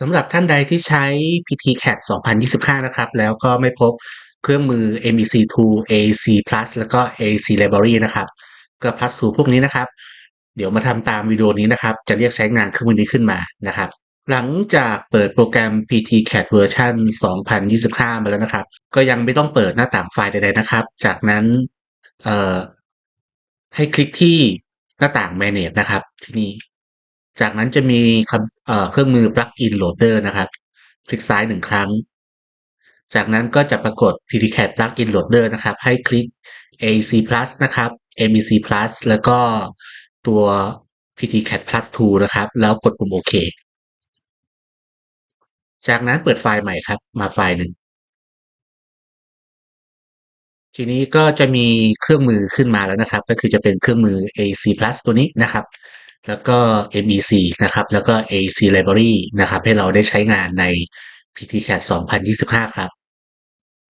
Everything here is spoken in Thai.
สำหรับท่านใดที่ใช้ PTCAT 2025 นะครับ แล้วก็ไม่พบเครื่องมือ MEC2 AC Plus แล้วก็ AC Library นะครับก็ Plus 2พวกนี้นะครับ เดี๋ยวมาทำตามวิดีโอนี้นะครับ จะเรียกใช้งานเครื่องมือนี้ขึ้นมานะครับ หลังจากเปิดโปรแกรม PTCAT เวอร์ชัน2025 มาแล้วนะครับ ก็ยังไม่ต้องเปิดหน้าต่างไฟล์ใดๆนะครับ จากนั้นให้คลิกที่หน้าต่าง Manage นะครับ ที่นี่ จากนั้นจะมีคำเเครื่องมือ Plugin Loader นะครับ คลิกซ้ายหนึ่งครั้ง จากนั้นก็จะปรากฏ PTCAT Plugin Loader นะครับ ให้คลิก AC Plus นะครับ MEC Plus แล้วก็ตัว PTCAT Plus 2 นะครับ แล้วกดปุ่มโอเค จากนั้นเปิดไฟล์ใหม่ครับ มาไฟล์หนึ่ง ทีนี้ก็จะมีเครื่องมือขึ้นมาแล้วนะครับ ก็คือจะเป็นเครื่องมือ AC Plus ตัวนี้นะครับ แล้วก็ MEC นะครับ แล้วก็ AC Library นะครับ ให้เราได้ใช้งานใน PTCAT 2025 ครับ